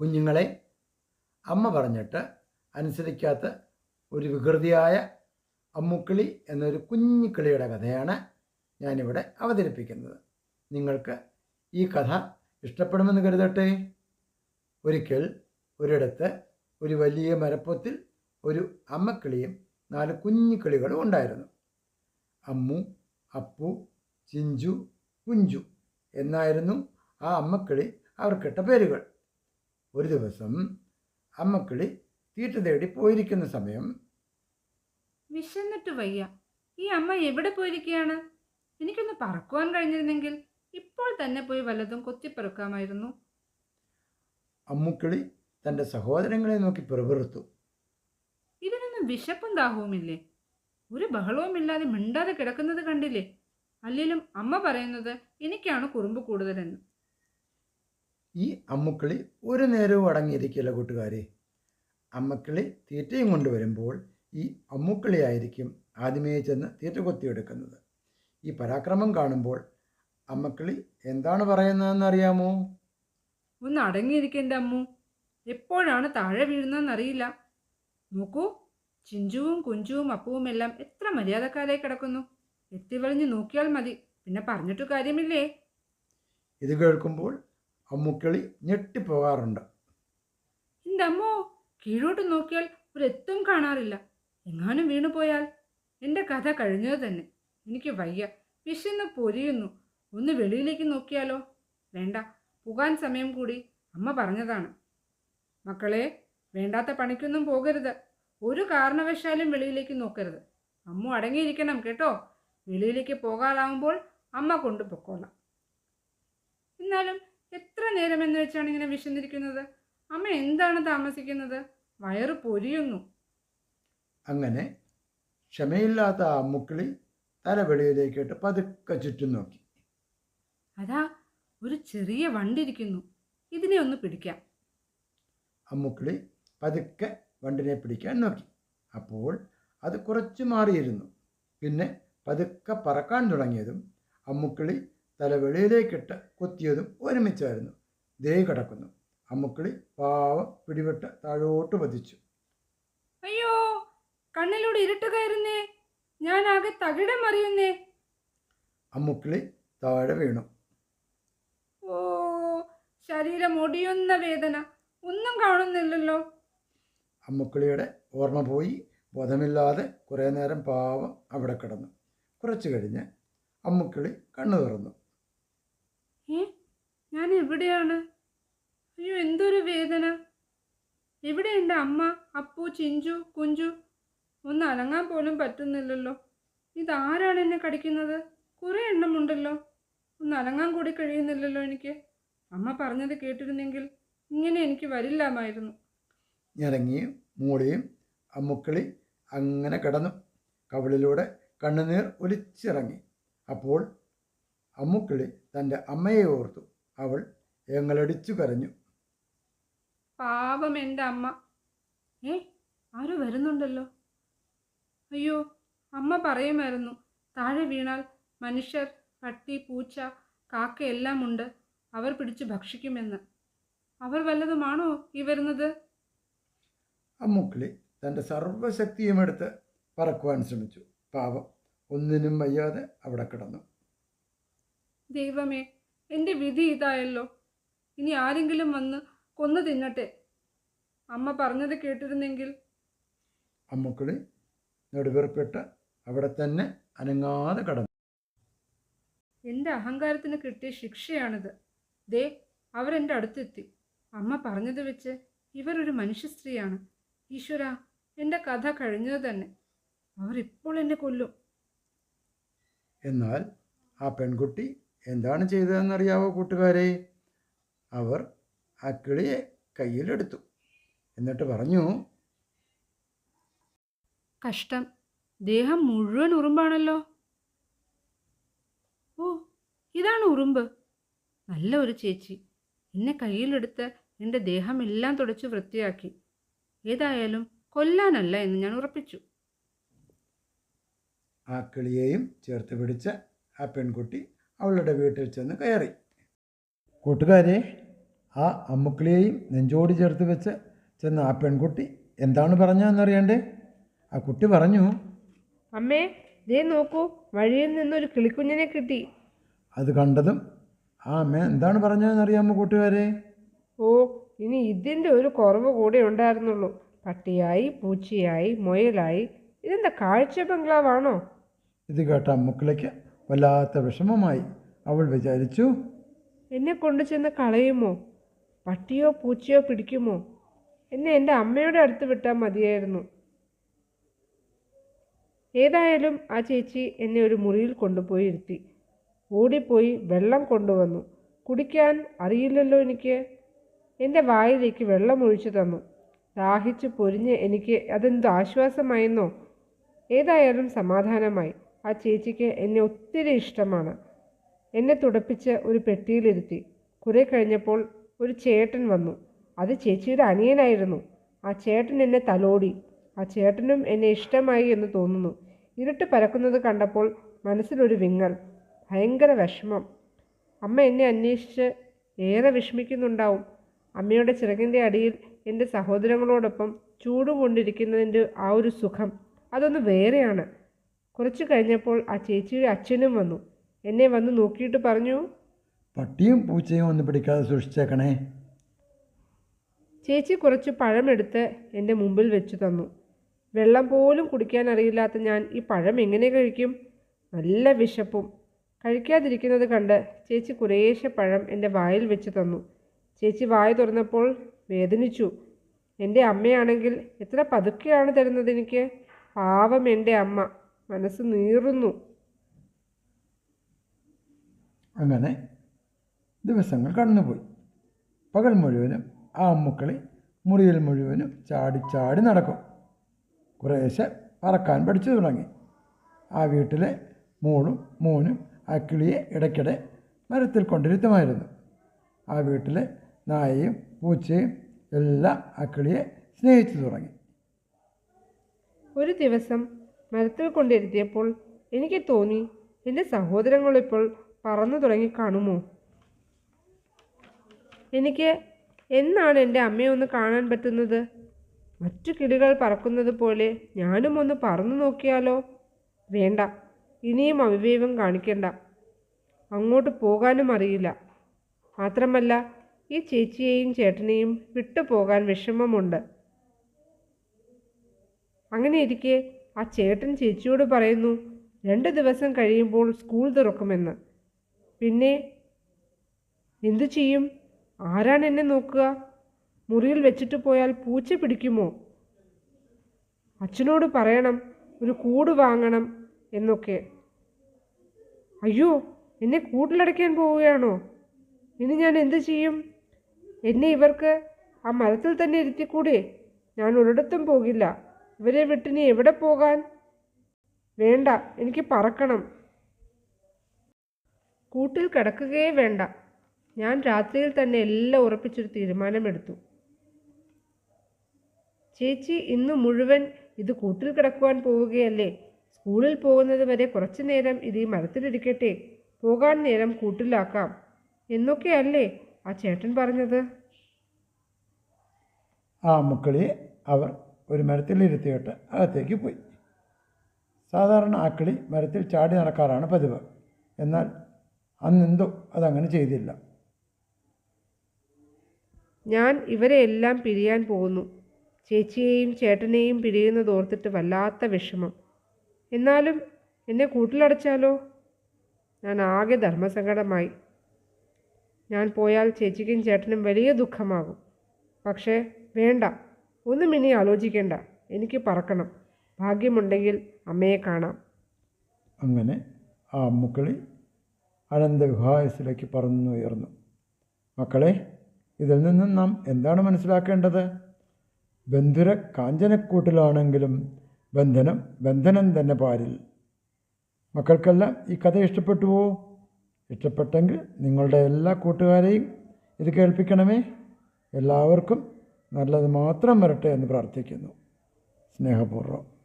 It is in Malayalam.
കുഞ്ഞുങ്ങളെ അമ്മ പറഞ്ഞിട്ട് അനുസരിക്കാത്ത ഒരു വികൃതിയായ അമ്മുക്കിളി എന്നൊരു കുഞ്ഞിക്കിളിയുടെ കിളിയുടെ കഥയാണ് ഞാനിവിടെ അവതരിപ്പിക്കുന്നത്. നിങ്ങൾക്ക് ഈ കഥ ഇഷ്ടപ്പെടുമെന്ന് കരുതട്ടെ? ഒരിക്കൽ ഒരിടത്ത് ഒരു വലിയ മരപ്പൊത്തിൽ ഒരു അമ്മക്കിളിയും നാല് കുഞ്ഞിക്കിളികളും ഉണ്ടായിരുന്നു. അമ്മു അപ്പു ചിഞ്ചു കുഞ്ചു എന്നായിരുന്നു ആ അമ്മക്കിളി അവർക്കിട്ട പേരുകൾ. ഒരു ദിവസം അമ്മക്കിളി തീറ്റ തേടി പോയിരിക്കുന്ന സമയം വിശന്നിട്ട് വയ്യ. ഈ അമ്മ എവിടെ പോയിരിക്കുകയാണ് എനിക്കൊന്ന് പറക്കുവാൻ കഴിഞ്ഞിരുന്നെങ്കിൽ ഇപ്പോൾ തന്നെ പോയി വല്ലതും കൊത്തിപ്പെറുക്കാമായിരുന്നു. അമ്മുക്കിളി തന്റെ സഹോദരങ്ങളെ നോക്കി പിറവിറുത്തു ഇതിനൊന്നും വിശപ്പും ദാഹവുമില്ലേ? ഒരു ബഹളവുമില്ലാതെ മിണ്ടാതെ കിടക്കുന്നത് കണ്ടില്ലേ? അല്ലെങ്കിലും അമ്മ പറയുന്നത് എനിക്കാണ് കുറുമ്പ് കൂടുതലെന്ന്. ഈ അമ്മുക്കിളി ഒരു നേരവും അടങ്ങിയിരിക്കില്ല കൂട്ടുകാരെ. അമ്മക്കിളി തീറ്റയും കൊണ്ടുവരുമ്പോൾ ഈ അമ്മുക്കിളിയായിരിക്കും ആദ്യമേ ചെന്ന് തീറ്റ കൊത്തിയെടുക്കുന്നത്. ഈ പരാക്രമം കാണുമ്പോൾ അമ്മക്കിളി എന്താണ് പറയുന്നതെന്ന് അറിയാമോ ഒന്ന് അടങ്ങിയിരിക്കേണ്ട അമ്മു. എപ്പോഴാണ് താഴെ വീഴുന്നതെന്നറിയില്ല. നോക്കൂ ചിഞ്ചുവും കുഞ്ചുവും അപ്പുവും എല്ലാം എത്ര മര്യാദക്കാരായി കിടക്കുന്നു. എത്തിവളിഞ്ഞ് നോക്കിയാൽ മതി. പിന്നെ പറഞ്ഞിട്ട് കാര്യമില്ലേ? ഇത് കേൾക്കുമ്പോൾ അമ്മുക്കിളി ഞെട്ടിപ്പോകാറുണ്ട്. എന്റെ അമ്മോ കീഴോട്ട് നോക്കിയാൽ ഒരെത്തും കാണാറില്ല. എങ്ങാനും വീണുപോയാൽ എന്റെ കഥ കഴിഞ്ഞത് തന്നെ. എനിക്ക് വയ്യ. വിശന്ന് പൊരിയുന്നു. ഒന്ന് വെളിയിലേക്ക് നോക്കിയാലോ? വേണ്ട. പോകാൻ സമയം കൂടി. അമ്മ പറഞ്ഞതാണ്. മക്കളെ വേണ്ടാത്ത പണിക്കൊന്നും പോകരുത്. ഒരു കാരണവശാലും വെളിയിലേക്ക് നോക്കരുത്. അമ്മ അടങ്ങിയിരിക്കണം കേട്ടോ? വെളിയിലേക്ക് പോകാറാവുമ്പോൾ അമ്മ കൊണ്ടുപോയിക്കോളാം എന്നാലും എത്ര നേരം എന്ന് വെച്ചാണ് ഇങ്ങനെ വിശന്നിരിക്കുന്നത്? അമ്മ എന്താണ് താമസിക്കുന്നത്? വയറ് പൊരിയുന്നു. അങ്ങനെ ക്ഷമയില്ലാത്ത ആ മുക്കിളി തലവെളിയിലേക്കിട്ട് പതുക്കെ ചുറ്റും നോക്കി. അതാ ഒരു ചെറിയ വണ്ടിരിക്കുന്നു. ഇതിനെ ഒന്ന് പിടിക്കാം. അമ്മുക്കിളി പതുക്കെ വണ്ടിനെ പിടിക്കാൻ നോക്കി. അപ്പോൾ അത് കുറച്ച് മാറിയിരുന്നു. പിന്നെ പതുക്കെ പറക്കാൻ തുടങ്ങിയതും അമ്മുക്കിളി തല വെളിയിലേക്കിട്ട് കൊത്തിയതും ഒരുമിച്ചായിരുന്നു. ദേ കിടക്കുന്നു. അമ്മുക്കിളി പാവം പിടിവിട്ട് താഴോട്ട് പതിച്ചു അയ്യോ കണ്ണിലൂടെ ഇരുട്ട് കയറുന്നേ. ഞാൻ ആകെ തകിടം അറിയുന്നേ അമ്മുക്കിളി താഴെ വീണു. ഓ ശരീരം ഒടിയുന്ന വേദന. ഒന്നും കാണുന്നില്ലല്ലോ. അമ്മുക്കിളിയുടെ ഓർമ്മ പോയി. ബോധമില്ലാതെ കുറേ നേരം പാവം അവിടെ കിടന്നു. കുറച്ചു കഴിഞ്ഞ് അമ്മുക്കിളി കണ്ണു തുറന്നു ഏ? ഞാൻ എവിടെയാണ്? അയ്യോ എന്തൊരു വേദന. എവിടെ എന്റെ അമ്മ അപ്പു ചിഞ്ചു കുഞ്ചു? ഒന്ന് അനങ്ങാൻ പോലും പറ്റുന്നില്ലല്ലോ. ഇതാരാണ് എന്നെ കടിക്കുന്നത്? കുറേ എണ്ണമുണ്ടല്ലോ ഒന്ന് അനങ്ങാൻ കൂടി കഴിയുന്നില്ലല്ലോ എനിക്ക്. അമ്മ പറഞ്ഞത് കേട്ടിരുന്നെങ്കിൽ ഇങ്ങനെ എനിക്ക് വരില്ലാമായിരുന്നു. ഇറങ്ങിയും മൂളിയും അമ്മുക്കളി അങ്ങനെ കിടന്നു. കവിളിലൂടെ കണ്ണുനീർ ഒലിച്ചിറങ്ങി. അപ്പോൾ അമ്മുക്കിളി തന്റെ അമ്മയെ ഓർത്തു. അവൾ എങ്ങളടിച്ചു കരഞ്ഞു. പാവം എന്റെ അമ്മ. ഏ ആരോ വരുന്നുണ്ടല്ലോ. അയ്യോ അമ്മ പറയുമായിരുന്നു താഴെ വീണാൽ മനുഷ്യർ പട്ടി പൂച്ച കാക്ക എല്ലാം ഉണ്ട് അവർ പിടിച്ച് ഭക്ഷിക്കുമെന്ന്. അവർ വല്ലതുമാണോ ഈ വരുന്നത്? അമ്മുക്കിളി തന്റെ സർവശക്തിയും എടുത്ത് പറക്കുവാൻ ശ്രമിച്ചു. പാവം ഒന്നിനും വയ്യാതെ അവിടെ കിടന്നു. ദൈവമേ എന്റെ വിധി ഇതായല്ലോ. ഇനി ആരെങ്കിലും വന്ന് കൊന്നു തിന്നട്ടെ. അമ്മ പറഞ്ഞത് കേട്ടിരുന്നെങ്കിൽ. അമ്മുക്കിളി നെടുവേർപ്പെട്ട് അവിടെ തന്നെ അനങ്ങാതെ കടന്നു. എന്റെ അഹങ്കാരത്തിന് കിട്ടിയ ശിക്ഷയാണിത്. ദേ അവരെന്റെ അടുത്തെത്തി. അമ്മ പറഞ്ഞത് വെച്ച് ഇവരൊരു മനുഷ്യ സ്ത്രീയാണ് ഈശ്വര എന്റെ കഥ കഴിഞ്ഞത് തന്നെ. അവർ ഇപ്പോൾ എന്നെ കൊല്ലും. എന്നാൽ ആ പെൺകുട്ടി എന്താണ് ചെയ്തതെന്നറിയാവോ കൂട്ടുകാരെ? അവർ ആ കിളിയെ കയ്യിലെടുത്തു. എന്നിട്ട് പറഞ്ഞു കഷ്ടം. ദേഹം മുഴുവൻ ഉറുമ്പാണല്ലോ. ഓ ഇതാണ് ഉറുമ്പ്. നല്ല ഒരു ചേച്ചി. എന്നെ കയ്യിലെടുത്ത് എന്റെ ദേഹമെല്ലാം തുടച്ച് വൃത്തിയാക്കി. ഏതായാലും കൊല്ലാനല്ല എന്ന് ഞാൻ ഉറപ്പിച്ചു. ആ കിളിയെയും ചേർത്ത് പിടിച്ച ആ പെൺകുട്ടി അവളുടെ വീട്ടിൽ ചെന്ന് കയറി. കൂട്ടുകാരെ ആ അമ്മുക്കിളിയെയും നെഞ്ചോട് ചേർത്ത് വെച്ച് ചെന്ന് ആ പെൺകുട്ടി എന്താണ് പറഞ്ഞതെന്നറിയണ്ടേ? ആ കുട്ടി പറഞ്ഞു അമ്മേ ദേ നോക്കൂ വഴിയിൽ നിന്നൊരു കിളിക്കുഞ്ഞിനെ കിട്ടി. അത് കണ്ടതും ആ അമ്മ എന്താണ് പറഞ്ഞതെന്നറിയാമോ കൂട്ടുകാരെ? ഓ ഇനി ഇതിന്റെ ഒരു കുറവ് കൂടെ ഉണ്ടായിരുന്നുള്ളൂ. പട്ടിയായി പൂച്ചയായി മുയലായി. ഇതെന്താ കാഴ്ച ബംഗ്ലാവാണോ? ഇത് കേട്ട അമ്മുക്കിളിക്ക് വല്ലാത്ത വിഷമമായി അവൾ വിചാരിച്ചു എന്നെ കൊണ്ടു ചെന്ന് കളയുമോ? പട്ടിയോ പൂച്ചയോ പിടിക്കുമോ? എന്നെ എന്റെ അമ്മയുടെ അടുത്ത് വിട്ടാൽ മതിയായിരുന്നു. ഏതായാലും ആ ചേച്ചി എന്നെ ഒരു മുറിയിൽ കൊണ്ടുപോയി ഇരുത്തി. ഓടിപ്പോയി വെള്ളം കൊണ്ടുവന്നു. കുടിക്കാൻ അറിയില്ലല്ലോ എനിക്ക്. എന്റെ വായിലേക്ക് വെള്ളം ഒഴിച്ചു തന്നു. ദാഹിച്ച് പൊരിഞ്ഞ് എനിക്ക് അതെന്ത് ആശ്വാസമായെന്നോ? ഏതായാലും സമാധാനമായി. ആ ചേച്ചിക്ക് എന്നെ ഒത്തിരി ഇഷ്ടമാണ്. എന്നെ തുടപ്പിച്ച് ഒരു പെട്ടിയിലിരുത്തി. കുറെ കഴിഞ്ഞപ്പോൾ ഒരു ചേട്ടൻ വന്നു. അത് ചേച്ചിയുടെ അനിയനായിരുന്നു. ആ ചേട്ടൻ എന്നെ തലോടി. ആ ചേട്ടനും എന്നെ ഇഷ്ടമായി എന്ന് തോന്നുന്നു. ഇരുട്ട് പരക്കുന്നത് കണ്ടപ്പോൾ മനസ്സിലൊരു വിങ്ങൽ ഭയങ്കര വിഷമം. അമ്മ എന്നെ അന്വേഷിച്ച് ഏറെ വിഷമിക്കുന്നുണ്ടാവും. അമ്മയുടെ ചിറകിന്റെ അടിയിൽ എന്റെ സഹോദരങ്ങളോടൊപ്പം ചൂടുകൊണ്ടിരിക്കുന്നതിന്റെ ആ ഒരു സുഖം അതൊന്ന് വേറെയാണ്. കുറച്ചു കഴിഞ്ഞപ്പോൾ ആ ചേച്ചിയുടെ അച്ഛനും വന്നു. എന്നെ വന്ന് നോക്കിയിട്ട് പറഞ്ഞു പട്ടിയും പൂച്ചയും ഒന്നും പിടിക്കാതെ സൂക്ഷിച്ചേക്കണേ. ചേച്ചി കുറച്ച് പഴമെടുത്ത് എന്റെ മുമ്പിൽ വെച്ച് തന്നു. വെള്ളം പോലും കുടിക്കാൻ അറിയില്ലാത്ത ഞാൻ ഈ പഴം എങ്ങനെ കഴിക്കും? നല്ല വിശപ്പും. കഴിക്കാതിരിക്കുന്നത് കണ്ട് ചേച്ചി കുറേശ്ശെ പഴം എന്റെ വായിൽ വെച്ച് തന്നു. ചേച്ചി വായ തുറന്നപ്പോൾ വേദനിച്ചു. എന്റെ അമ്മയാണെങ്കിൽ എത്ര പതുക്കെയാണ് തരുന്നത് എനിക്ക്? പാവം എന്റെ അമ്മ. മനസ്സ് നീറുന്നു. അങ്ങനെ ദിവസങ്ങൾ കടന്നുപോയി. പകൽ മുഴുവനും ആ അമ്മുക്കളി മുറിയിൽ മുഴുവനും ചാടി ചാടി നടക്കും. കുറേശ്ശെ പറക്കാൻ പഠിച്ചു തുടങ്ങി. ആ വീട്ടിലെ മോളും മോനും ആ കിളിയെ ഇടയ്ക്കിടെ മരത്തിൽ കൊണ്ടിരുത്തുമായിരുന്നു. ആ വീട്ടിലെ നായയും പൂച്ചയും എല്ലാം ആ കിളിയെ സ്നേഹിച്ചു തുടങ്ങി. ഒരു ദിവസം മരത്തിൽ കൊണ്ടിരുത്തിയപ്പോൾ എനിക്ക് തോന്നി എന്റെ സഹോദരങ്ങളിപ്പോൾ പറന്നു തുടങ്ങി കാണുമോ? എനിക്ക് എന്നാണ് എന്റെ അമ്മയെ ഒന്ന് കാണാൻ പറ്റുന്നത്? മറ്റു കിളികൾ പറക്കുന്നത് പോലെ ഞാനും ഒന്ന് പറന്നു നോക്കിയാലോ? വേണ്ട ഇനിയും അവിവേകം കാണിക്കണ്ട. അങ്ങോട്ട് പോകാനും അറിയില്ല. മാത്രമല്ല ഈ ചേച്ചിയെയും ചേട്ടനെയും വിട്ടുപോകാൻ വിഷമമുണ്ട്. അങ്ങനെ ഇരിക്കെ ആ ചേട്ടൻ ചേച്ചിയോട് പറയുന്നു രണ്ട് ദിവസം കഴിയുമ്പോൾ സ്കൂൾ തുറക്കുമെന്ന്. പിന്നെ എന്തു ചെയ്യും? ആരാണ് എന്നെ നോക്കുക? മുറിയിൽ വെച്ചിട്ട് പോയാൽ പൂച്ച പിടിക്കുമോ? അച്ഛനോട് പറയണം ഒരു കൂട് വാങ്ങണം എന്നൊക്കെ. അയ്യോ എന്നെ കൂട്ടിലടയ്ക്കാൻ പോവുകയാണോ? ഇനി ഞാൻ എന്തു ചെയ്യും? എന്നെ ഇവർക്ക് ആ മരത്തിൽ തന്നെ ഇരുത്തിക്കൂടെ? ഞാൻ ഒരിടത്തും പോകില്ല. ഇവരെ നീ എവിടെ പോകാൻ? വേണ്ട എനിക്ക് പറക്കണം. കൂട്ടിൽ കിടക്കുകയേ വേണ്ട. ഞാൻ രാത്രിയിൽ തന്നെ എല്ലാം ഉറപ്പിച്ചൊരു തീരുമാനമെടുത്തു. ചേച്ചി ഇന്ന് മുഴുവൻ ഇത് കൂട്ടിൽ കിടക്കുവാൻ പോവുകയല്ലേ? സ്കൂളിൽ പോകുന്നത് വരെ കുറച്ചു നേരം ഇത് ഈ മരത്തിലിരിക്കട്ടെ. പോകാൻ നേരം കൂട്ടിലാക്കാം. എന്നൊക്കെയല്ലേ ആ ചേട്ടൻ പറഞ്ഞത്? ആ മക്കളെ അവർ ഒരു മരത്തിലിരുത്തിയിട്ട് അകത്തേക്ക് പോയി. സാധാരണ ആക്കിളി കിളി മരത്തിൽ ചാടി നടക്കാറാണ് പതിവ്. എന്നാൽ അന്നെന്തോ അതങ്ങനെ ചെയ്തില്ല. ഞാൻ ഇവരെ എല്ലാം പിരിയാൻ പോകുന്നു. ചേച്ചിയെയും ചേട്ടനെയും പിരിയുന്നത് ഓർത്തിട്ട് വല്ലാത്ത വിഷമം. എന്നാലും എന്നെ കൂട്ടിലടച്ചാലോ? ഞാൻ ആകെ ധർമ്മസങ്കടമായി. ഞാൻ പോയാൽ ചേച്ചിക്കും ചേട്ടനും വലിയ ദുഃഖമാകും. പക്ഷേ വേണ്ട. ഒന്നും ഇനി ആലോചിക്കേണ്ട. എനിക്ക് പറക്കണം. ഭാഗ്യമുണ്ടെങ്കിൽ അമ്മയെ കാണാം. അങ്ങനെ ആ അമ്മുക്കളി പറഞ്ഞു പറന്നുയർന്നു. മക്കളെ ഇതിൽ നിന്നും നാം എന്താണ് മനസ്സിലാക്കേണ്ടത്? ബന്ധുര കാഞ്ചനക്കൂട്ടിലാണെങ്കിലും ബന്ധനം ബന്ധനം തന്നെ പാരിൽ. മക്കൾക്കെല്ലാം ഈ കഥ ഇഷ്ടപ്പെട്ടുവോ? ഇഷ്ടപ്പെട്ടെങ്കിൽ നിങ്ങളുടെ എല്ലാ കൂട്ടുകാരെയും ഇത് കേൾപ്പിക്കണമേ. എല്ലാവർക്കും നല്ലത് മാത്രം വരട്ടെ എന്ന് പ്രാർത്ഥിക്കുന്നു. സ്നേഹപൂർവം.